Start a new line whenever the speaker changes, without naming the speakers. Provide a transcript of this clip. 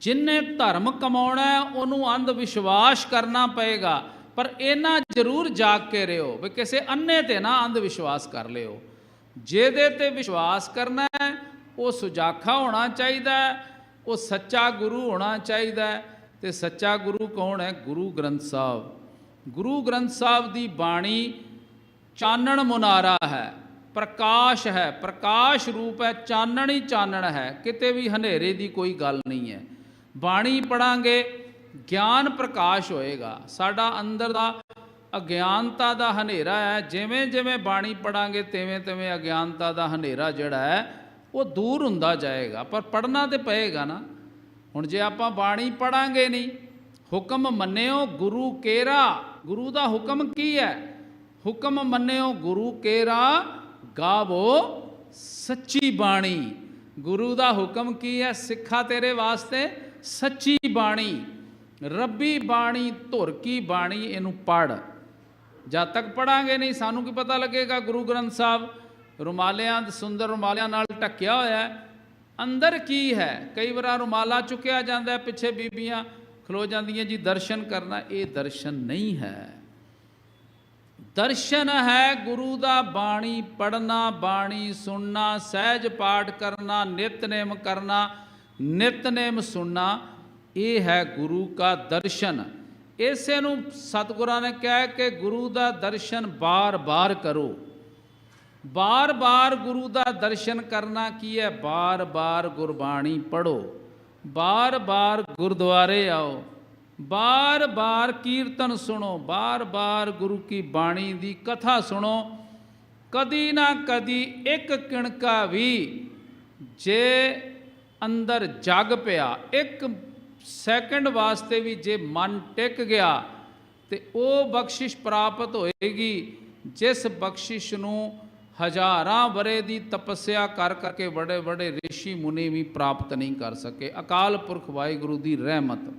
ਜਿਨਨੇ ਧਰਮ ਕਮਾਉਣਾ ਉਹਨੂੰ ਅੰਧ ਵਿਸ਼ਵਾਸ ਕਰਨਾ ਪਏਗਾ। ਪਰ ਇਹਨਾਂ ਜ਼ਰੂਰ ਜਾਗ ਕੇ ਰਿਓ ਵੀ ਕਿਸੇ ਅੰਨੇ ਤੇ ਨਾ ਅੰਧ ਵਿਸ਼ਵਾਸ ਕਰ ਲਿਓ। ਜਿਹਦੇ ਤੇ ਵਿਸ਼ਵਾਸ ਕਰਨਾ ਹੈ, ਉਹ ਸੁਜਾਖਾ ਹੋਣਾ ਚਾਹੀਦਾ ਉਹ ਸੱਚਾ ਗੁਰੂ ਹੋਣਾ ਚਾਹੀਦਾ ਹੈ। ਤੇ ਸੱਚਾ ਗੁਰੂ ਕੌਣ ਹੈ? ਗੁਰੂ ਗ੍ਰੰਥ ਸਾਹਿਬ। ਗੁਰੂ ਗ੍ਰੰਥ ਸਾਹਿਬ ਦੀ ਬਾਣੀ ਚਾਨਣ ਮੁਨਾਰਾ ਹੈ, ਪ੍ਰਕਾਸ਼ ਹੈ, ਪ੍ਰਕਾਸ਼ ਰੂਪ ਹੈ, ਚਾਨਣ ਹੀ ਚਾਨਣ ਹੈ। ਕਿਤੇ ਵੀ ਹਨੇਰੇ ਦੀ ਕੋਈ ਗੱਲ ਨਹੀਂ ਹੈ। ਬਾਣੀ ਪੜਾਂਗੇ, ਗਿਆਨ ਪ੍ਰਕਾਸ਼ ਹੋਏਗਾ। ਸਾਡਾ ਅੰਦਰ ਦਾ ਅਗਿਆਨਤਾ ਦਾ ਹਨੇਰਾ ਹੈ। ਜਿਵੇਂ ਜਿਵੇਂ ਬਾਣੀ ਪੜਾਂਗੇ, ਤਿਵੇਂ ਤਿਵੇਂ ਅਗਿਆਨਤਾ ਦਾ ਹਨੇਰਾ ਜਿਹੜਾ ਹੈ, ਉਹ ਦੂਰ ਹੁੰਦਾ ਜਾਏਗਾ। ਪਰ ਪੜਨਾ ਤੇ ਪਏਗਾ ਨਾ। ਹੁਣ ਜੇ ਆਪਾਂ ਬਾਣੀ ਪੜਾਂਗੇ ਨਹੀਂ, ਹੁਕਮ ਮੰਨਿਓ ਗੁਰੂ ਕੇਰਾ। ਗੁਰੂ ਦਾ ਹੁਕਮ ਕੀ ਹੈ? ਹੁਕਮ ਮੰਨਿਓ ਗੁਰੂ ਕੇਰਾ, ਗਾਵੋ ਸੱਚੀ ਬਾਣੀ। ਗੁਰੂ ਦਾ ਹੁਕਮ ਕੀ ਹੈ? ਸਿੱਖਾ ਤੇਰੇ ਵਾਸਤੇ ਸੱਚੀ ਬਾਣੀ, ਰੱਬੀ ਬਾਣੀ, ਧੁਰ ਕੀ ਬਾਣੀ, ਇਹਨੂੰ ਪੜ ਜਦ ਤੱਕ ਪੜਾਂਗੇ ਨਹੀਂ, ਸਾਨੂੰ ਕੀ ਪਤਾ ਲੱਗੇਗਾ? ਗੁਰੂ ਗ੍ਰੰਥ ਸਾਹਿਬ ਰੁਮਾਲਿਆਂ, ਸੁੰਦਰ ਰੁਮਾਲਿਆਂ ਨਾਲ ਢੱਕਿਆ ਹੋਇਆ ਹੈ। ਅੰਦਰ ਕੀ ਹੈ? ਕਈ ਵਾਰ ਰੁਮਾਲਾ ਚੁੱਕਿਆ ਜਾਂਦਾ ਹੈ, ਪਿੱਛੇ ਬੀਬੀਆਂ ਖਲੋ ਜਾਂਦੀਆਂ, ਜੀ, ਦਰਸ਼ਨ ਕਰਨਾ। ਇਹ ਦਰਸ਼ਨ ਨਹੀਂ ਹੈ। ਦਰਸ਼ਨ ਹੈ ਗੁਰੂ ਦਾ ਬਾਣੀ ਪੜਨਾ ਬਾਣੀ ਸੁਣਨਾ, ਸਹਿਜ ਪਾਠ ਕਰਨਾ, ਨਿਤਨੇਮ ਕਰਨਾ। ਨਿਤਨੇਮ ਸੁਣਨਾ, ਇਹ ਹੈ ਗੁਰੂ ਦਾ ਦਰਸ਼ਨ। ਇਸੇ ਨੂੰ ਸਤਿਗੁਰਾਂ ਨੇ ਕਿਹਾ ਕਿ ਗੁਰੂ ਦਾ ਦਰਸ਼ਨ ਬਾਰ-ਬਾਰ ਕਰੋ। ਬਾਰ-ਬਾਰ ਗੁਰੂ ਦਾ ਦਰਸ਼ਨ ਕਰਨਾ ਕੀ ਹੈ? ਬਾਰ-ਬਾਰ ਗੁਰਬਾਣੀ ਪੜੋ ਬਾਰ-ਬਾਰ ਗੁਰਦੁਆਰੇ ਆਓ। ਬਾਰ-ਬਾਰ ਕੀਰਤਨ ਸੁਣੋ। ਬਾਰ-ਬਾਰ ਗੁਰੂ ਕੀ ਬਾਣੀ ਦੀ ਕਥਾ ਸੁਣੋ। ਕਦੀ ਨਾ ਕਦੀ ਇੱਕ ਕਿਣਕਾ ਵੀ ਜੇ ਅੰਦਰ ਜਗ ਪਿਆ। ਇੱਕ ਸੈਕਿੰਡ ਵਾਸਤੇ ਵੀ ਜੇ ਮਨ ਟਿਕ ਗਿਆ, ਤੇ ਉਹ ਬਖਸ਼ਿਸ਼ ਪ੍ਰਾਪਤ ਹੋਏਗੀ, ਜਿਸ ਬਖਸ਼ਿਸ਼ ਨੂੰ ਹਜ਼ਾਰਾਂ ਬਰੇ ਦੀ ਤਪੱਸਿਆ ਕਰ ਕਰਕੇ ਬੜੇ ਬੜੇ ઋષਿ ਮੁਨੀ ਵੀ ਪ੍ਰਾਪਤ ਨਹੀਂ ਕਰ ਸਕੇ। ਅਕਾਲ ਪੁਰਖ ਵਾਹਿਗੁਰੂ ਦੀ ਰਹਿਮਤ।